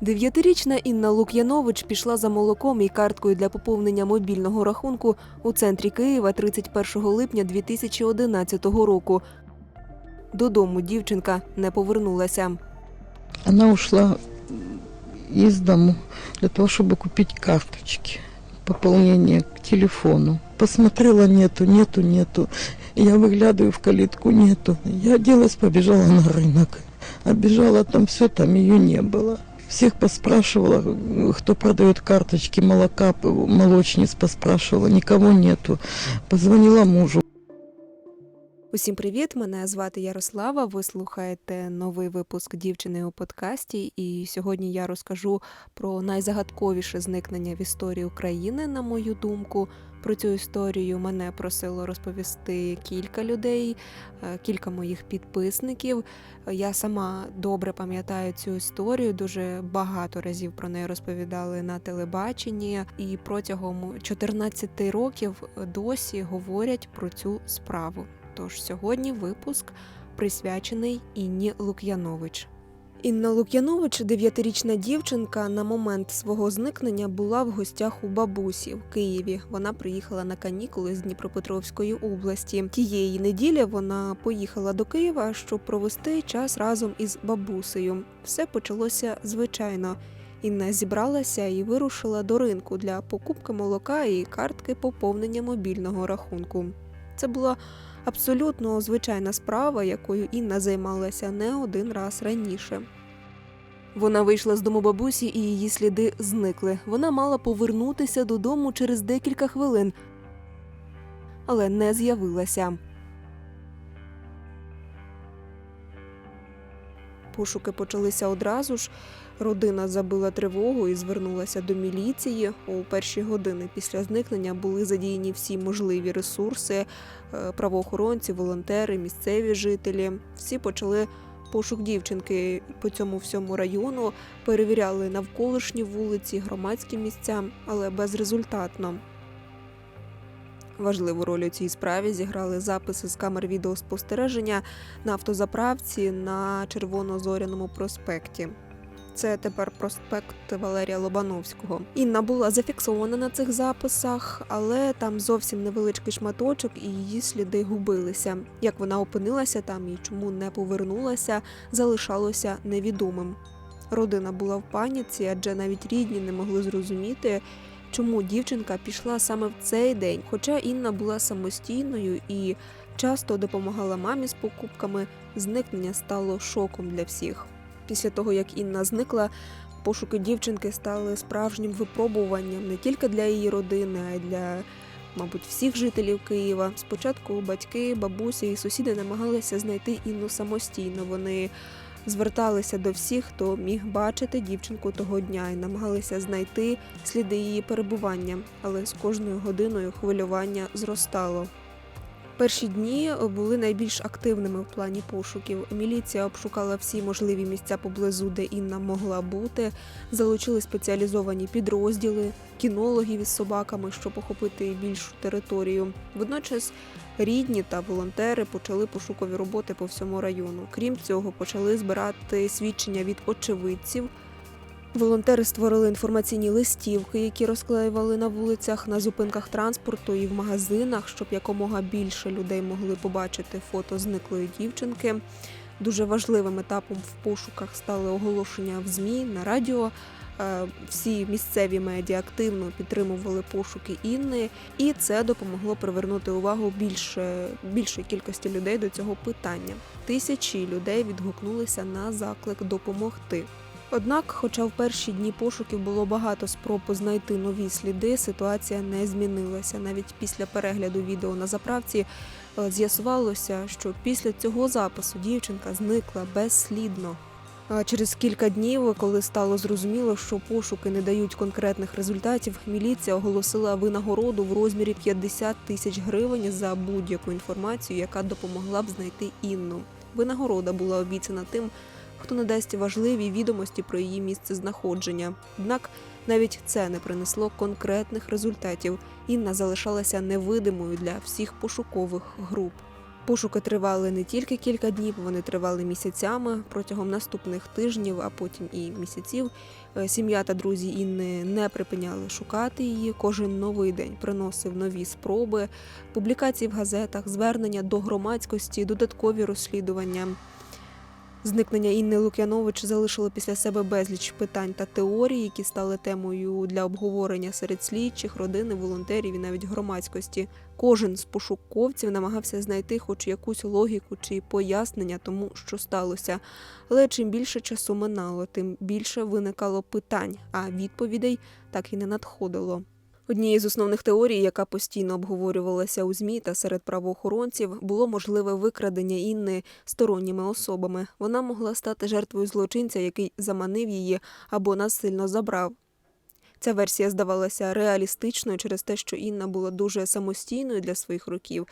Дев'ятирічна Інна Лук'янович пішла за молоком і карткою для поповнення мобільного рахунку у центрі Києва 31 липня 2011 року. Додому дівчинка не повернулася. Она ушла из дому для того, чтобы купить карточки, пополнение к телефону. Посмотрела, нету, нету, нету. Я выглядываю в калитку, нету. Я оделась, побежала на рынок. Обежала там все, там ее не было. Всех поспрашивала, кто продает карточки молока, молочниц поспрашивала, никого нету. Позвонила мужу. Усім привіт! Мене звати Ярослава. Ви слухаєте новий випуск дівчини у подкасті. І сьогодні я розкажу про найзагадковіше зникнення в історії України, на мою думку. Про цю історію мене просило розповісти кілька людей, е, кілька моїх підписників. Я сама добре пам'ятаю цю історію. Дуже багато разів про неї розповідали на телебаченні, і протягом 14 років досі говорять про цю справу. Тож сьогодні випуск присвячений Інні Лук'янович. Інна Лук'янович, дев'ятирічна дівчинка, на момент свого зникнення була в гостях у бабусі в Києві. Вона приїхала на канікули з Дніпропетровської області. Тієї неділі вона поїхала до Києва, щоб провести час разом із бабусею. Все почалося звичайно. Інна зібралася і вирушила до ринку для покупки молока і картки поповнення мобільного рахунку. Це була абсолютно звичайна справа, якою Інна займалася не один раз раніше. Вона вийшла з дому бабусі, і її сліди зникли. Вона мала повернутися додому через декілька хвилин, але не з'явилася. Пошуки почалися одразу ж. Родина забила тривогу і звернулася до міліції. У перші години після зникнення були задіяні всі можливі ресурси, е, правоохоронці, волонтери, місцеві жителі. Всі почали пошук дівчинки по цьому всьому району, перевіряли навколишні вулиці, громадські місця, але безрезультатно. Важливу роль у цій справі зіграли записи з камер відеоспостереження на автозаправці на Червоно-Зоряному проспекті. Це тепер проспект Валерія Лобановського. Інна була зафіксована на цих записах, але там зовсім невеличкий шматочок, і її сліди губилися. Як вона опинилася там і чому не повернулася, залишалося невідомим. Родина була в паніці, адже навіть рідні не могли зрозуміти, чому дівчинка пішла саме в цей день. Хоча Інна була самостійною і часто допомагала мамі з покупками, зникнення стало шоком для всіх. Після того, як Інна зникла, пошуки дівчинки стали справжнім випробуванням не тільки для її родини, а й для, мабуть, всіх жителів Києва. Спочатку батьки, бабуся і сусіди намагалися знайти Інну самостійно. Вони зверталися до всіх, хто міг бачити дівчинку того дня, і намагалися знайти сліди її перебування. Але з кожною годиною хвилювання зростало. Перші дні були найбільш активними в плані пошуків. Міліція обшукала всі можливі місця поблизу, де Інна могла бути. Залучили спеціалізовані підрозділи, кінологів із собаками, щоб охопити більшу територію. Водночас рідні та волонтери почали пошукові роботи по всьому району. Крім цього, почали збирати свідчення від очевидців. Волонтери створили інформаційні листівки, які розклеювали на вулицях, на зупинках транспорту і в магазинах, щоб якомога більше людей могли побачити фото зниклої дівчинки. Дуже важливим етапом в пошуках стали оголошення в ЗМІ на радіо. Е, Всі місцеві медіа активно підтримували пошуки Інни, і це допомогло привернути увагу більше більшої кількості людей до цього питання. Тисячі людей відгукнулися на заклик допомогти. Однак, хоча в перші дні пошуків було багато спроб знайти нові сліди, ситуація не змінилася. Навіть після перегляду відео на заправці е, з'ясувалося, що після цього запису дівчинка зникла безслідно. Через кілька днів, коли стало зрозуміло, що пошуки не дають конкретних результатів, міліція оголосила винагороду в розмірі 50 тисяч гривень за будь-яку інформацію, яка допомогла б знайти Інну. Винагорода була обіцяна тим, хто надасть важливі відомості про її місце знаходження. Однак навіть це не принесло конкретних результатів. Інна залишалася невидимою для всіх пошукових груп. Пошуки тривали не тільки кілька днів, вони тривали місяцями протягом наступних тижнів, а потім і місяців. Е, Сім'я та друзі Інни не припиняли шукати її. Кожен новий день приносив нові спроби, публікації в газетах, звернення до громадськості, додаткові розслідування. Зникнення Інни Лук'янович залишило після себе безліч питань та теорій, які стали темою для обговорення серед слідчих, родини, волонтерів і навіть громадськості. Кожен з пошуковців намагався знайти хоч якусь логіку чи пояснення тому, що сталося. Але чим більше часу минало, тим більше виникало питань, а відповідей так і не надходило. Однією з основних теорій, яка постійно обговорювалася у ЗМІ та серед правоохоронців, було можливе викрадення Інни сторонніми особами. Вона могла стати жертвою злочинця, який заманив її або насильно забрав. Ця версія здавалася реалістичною через те, що Інна була дуже самостійною для своїх років,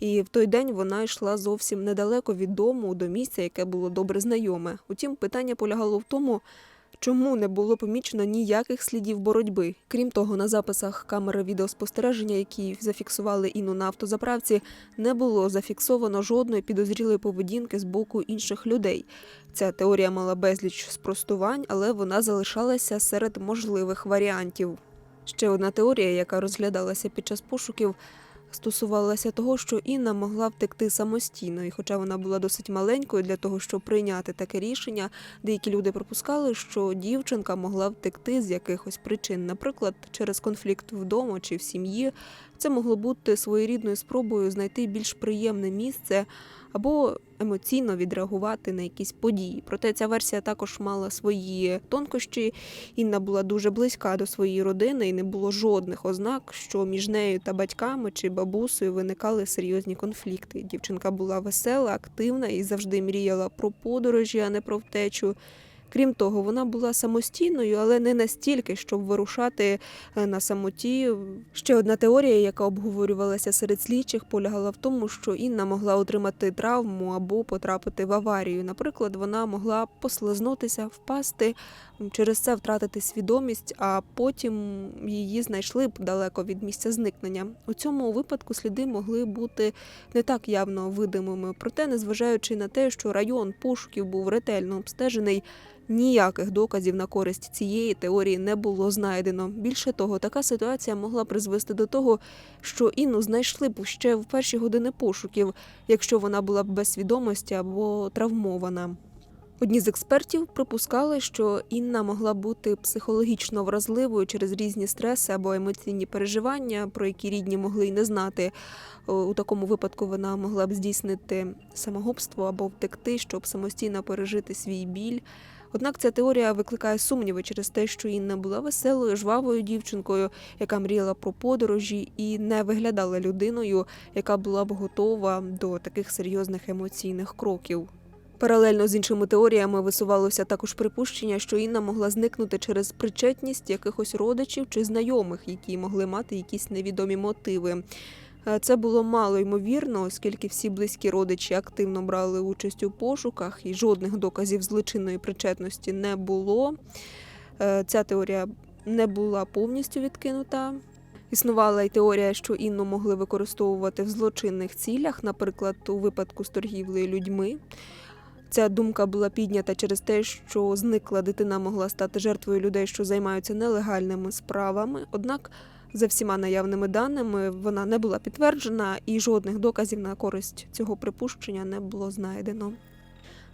і в той день вона йшла зовсім недалеко від дому до місця, яке було добре знайоме. Утім, питання полягало в тому, чому не було помічено ніяких слідів боротьби. Крім того, на записах камери відеоспостереження, які зафіксували Інну на автозаправці, не було зафіксовано жодної підозрілої поведінки з боку інших людей. Ця теорія мала безліч спростувань, але вона залишалася серед можливих варіантів. Ще одна теорія, яка розглядалася під час пошуків, стосувалася того, що Інна могла втекти самостійно, і хоча вона була досить маленькою для того, щоб прийняти таке рішення, деякі люди припускали, що дівчинка могла втекти з якихось причин, наприклад, через конфлікт вдома чи в сім'ї. Це могло бути своєрідною спробою знайти більш приємне місце або емоційно відреагувати на якісь події. Проте ця версія також мала свої тонкощі. Інна була дуже близька до своєї родини, і не було жодних ознак, що між нею та батьками чи бабусею виникали серйозні конфлікти. Дівчинка була весела, активна і завжди мріяла про подорожі, а не про втечу. Крім того, вона була самостійною, але не настільки, щоб вирушати е, на самоті. Ще одна теорія, яка обговорювалася серед слідчих, полягала в тому, що Інна могла отримати травму або потрапити в аварію. Наприклад, вона могла послизнутися, впасти, через це втратити свідомість, а потім її знайшли б далеко від місця зникнення. У цьому випадку сліди могли бути не так явно видимими. Проте, незважаючи на те, що район пошуків був ретельно обстежений. Ніяких доказів на користь цієї теорії не було знайдено. Більше того, така ситуація могла призвести до того, що Інну знайшли б ще в перші години пошуків, якщо вона була б без свідомості або травмована. Одні з експертів припускали, що Інна могла бути психологічно вразливою через різні стреси або емоційні переживання, про які рідні могли й не знати. У такому випадку вона могла б здійснити самогубство або втекти, щоб самостійно пережити свій біль. Однак ця теорія викликає сумніви через те, що Інна була веселою, жвавою дівчинкою, яка мріяла про подорожі і не виглядала людиною, яка була б готова до таких серйозних емоційних кроків. Паралельно з іншими теоріями висувалося також припущення, що Інна могла зникнути через причетність якихось родичів чи знайомих, які могли мати якісь невідомі мотиви. Е, Це було мало ймовірно, оскільки всі близькі родичі активно брали участь у пошуках, і жодних доказів злочинної причетності не було. Е, Ця теорія не була повністю відкинута. Існувала й теорія, що Інну могли використовувати в злочинних цілях, наприклад, у випадку з торгівлею людьми. Ця думка була піднята через те, що зникла дитина могла стати жертвою людей, що займаються нелегальними справами. Однак, за всіма наявними даними, вона не була підтверджена, і жодних доказів на користь цього припущення не було знайдено.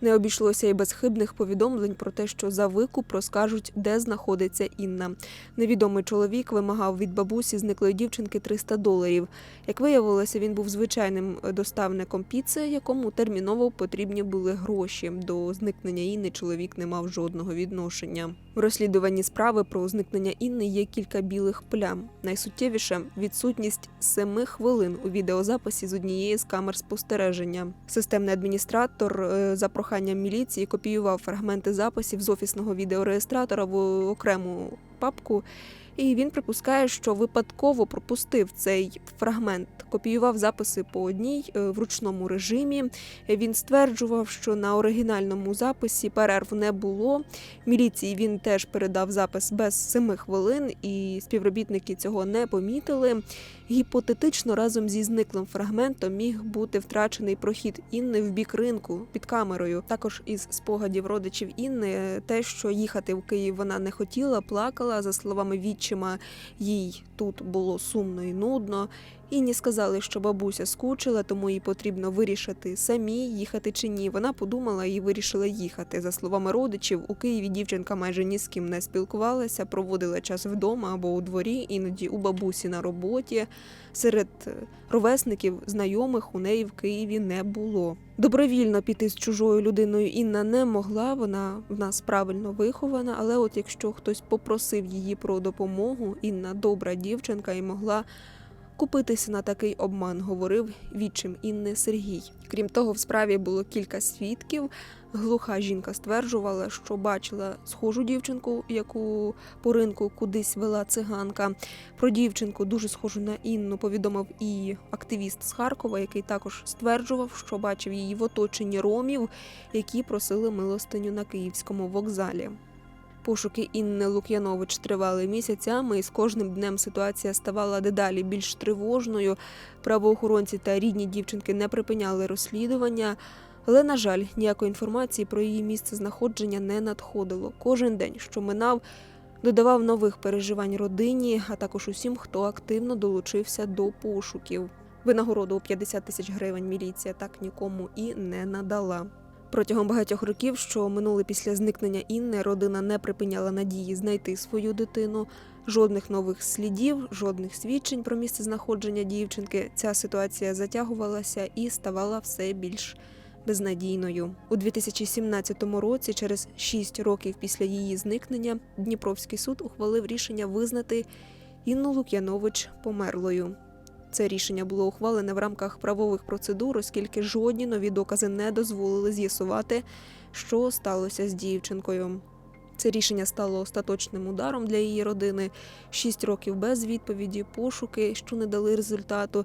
Не обійшлося і без хибних повідомлень про те, що за викуп розкажуть, де знаходиться Інна. Невідомий чоловік вимагав від бабусі зниклої дівчинки 300 доларів. Як виявилося, він був звичайним доставником піци, якому терміново потрібні були гроші. До зникнення Інни чоловік не мав жодного відношення. В розслідуванні справи про зникнення Інни є кілька білих плям. Найсуттєвіше відсутність семи хвилин у відеозаписі з однієї з камер спостереження. Системний адміністратор е, за проханням міліції копіював фрагменти записів з офісного відеореєстратора в окрему папку, і він припускає, що випадково пропустив цей фрагмент, копіював записи по одній е, в ручному режимі. Він стверджував, що на оригінальному записі перерв не було. Міліції він теж передав запис без семи хвилин, і співробітники цього не помітили. Гіпотетично разом зі зниклим фрагментом міг бути втрачений прохід Інни в бік ринку під камерою. Також із спогадів родичів Інни те, що їхати в Київ вона не хотіла, плакала. За словами відчима, їй тут було сумно і нудно. Інні сказали, що бабуся скучила, тому їй потрібно вирішити самі їхати чи ні. Вона подумала і вирішила їхати. За словами родичів, у Києві дівчинка майже ні з ким не спілкувалася, проводила час вдома або у дворі, іноді у бабусі на роботі. Серед е, ровесників, знайомих у неї в Києві не було. Добровільно піти з чужою людиною Інна не могла. Вона в нас правильно вихована, але от якщо хтось попросив її про допомогу, Інна добра дівчинка і могла купитися на такий обман, говорив відчим Інни Сергій. Крім того, в справі було кілька свідків. Глуха жінка стверджувала, що бачила схожу дівчинку, яку по ринку кудись вела циганка. Про дівчинку дуже схожу на Інну повідомив і активіст з Харкова, який також стверджував, що бачив її в оточенні ромів, які просили милостиню на київському вокзалі. Пошуки Інни Лук'янович тривали місяцями, і з кожним днем ситуація ставала дедалі більш тривожною. Правоохоронці та рідні дівчинки не припиняли розслідування. Але, на жаль, ніякої інформації про її місце знаходження не надходило. Кожен день, що минав, додавав нових переживань родині, а також усім, хто активно долучився до пошуків. Винагороду у 50 тисяч гривень міліція так нікому і не надала. Протягом багатьох років, що минули після зникнення Інни, родина не припиняла надії знайти свою дитину. Жодних нових слідів, жодних свідчень про місце знаходження дівчинки. Ця ситуація затягувалася і ставала все більш безнадійною. У 2017 році, через 6 років після її зникнення, Дніпровський суд ухвалив рішення визнати Інну Лук'янович померлою. Це рішення було ухвалене в рамках правових процедур, оскільки жодні нові докази не дозволили з'ясувати, що сталося з дівчинкою. Це рішення стало остаточним ударом для її родини. Шість років без відповіді, пошуки, що не дали результату.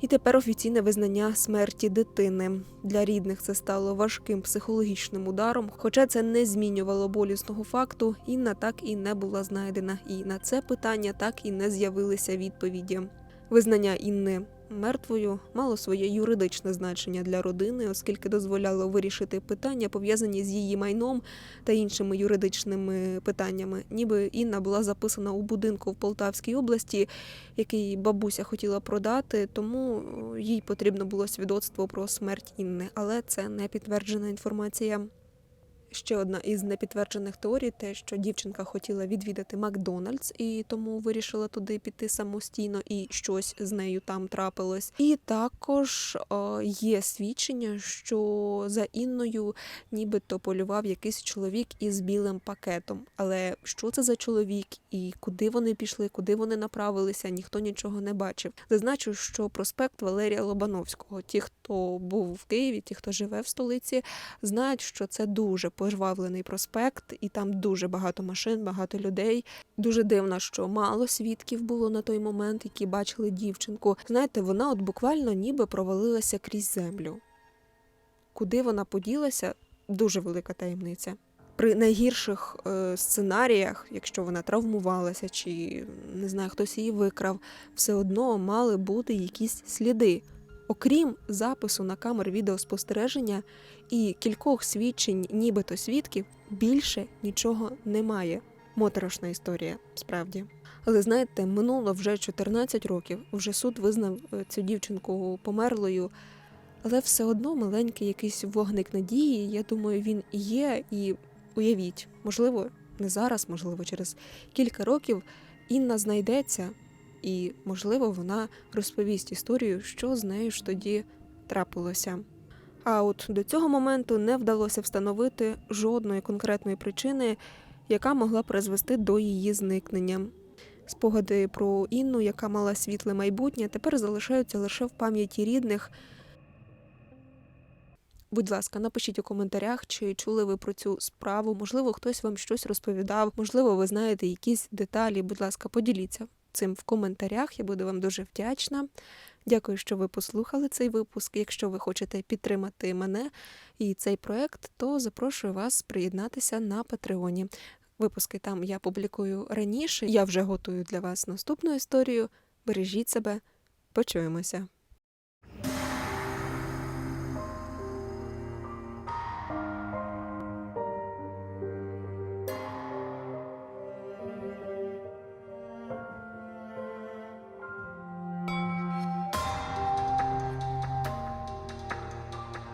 І тепер офіційне визнання смерті дитини. Для рідних це стало важким психологічним ударом. Хоча це не змінювало болісного факту, Інна так і не була знайдена. І на це питання так і не з'явилися відповіді. Визнання Інни мертвою мало своє юридичне значення для родини, оскільки дозволяло вирішити питання, пов'язані з її майном та іншими юридичними питаннями. Ніби Інна була записана у будинку в Полтавській області, який бабуся хотіла продати, тому е, їй потрібно було свідоцтво про смерть Інни, але це не підтверджена інформація. Ще одна із непідтверджених теорій те, що дівчинка хотіла відвідати Макдональдс і тому вирішила туди піти самостійно, і щось з нею там трапилось. І також е, є свідчення, що за Інною нібито полював якийсь чоловік із білим пакетом. Але що це за чоловік і куди вони пішли, куди вони направилися, ніхто нічого не бачив. Зазначу, що проспект Валерія Лобановського. Ті, хто був в Києві, ті, хто живе в столиці, знають, що це дуже пожвавлений проспект, і там дуже багато машин, багато людей. Дуже дивно, що мало свідків було на той момент, які бачили дівчинку. Знаєте, вона от буквально ніби провалилася крізь землю. Куди вона поділася, дуже велика таємниця. При найгірших е, сценаріях, якщо вона травмувалася, чи не знаю, хтось її викрав, все одно мали бути якісь сліди. Окрім запису на камер відеоспостереження і кількох свідчень, нібито свідків, більше нічого немає. Моторошна історія, справді. Але знаєте, минуло вже 14 років. Вже суд визнав е, цю дівчинку померлою. Але все одно маленький якийсь вогник надії. Я думаю, він є. І уявіть, можливо, не зараз, можливо, через кілька років Інна знайдеться, і, можливо, вона розповість історію, що з нею ж тоді трапилося. А от до цього моменту не вдалося встановити жодної конкретної причини, яка могла призвести до її зникнення. Спогади про Інну, яка мала світле майбутнє, тепер залишаються лише в пам'яті рідних. Будь ласка, напишіть у коментарях, чи чули ви про цю справу. Можливо, хтось вам щось розповідав, можливо, ви знаєте якісь деталі. Будь ласка, поділіться цим в коментарях. Я буду вам дуже вдячна. Дякую, що ви послухали цей випуск. Якщо ви хочете підтримати мене і цей проект, то запрошую вас приєднатися на Патреоні. Випуски там я публікую раніше. Я вже готую для вас наступну історію. Бережіть себе, почуємося.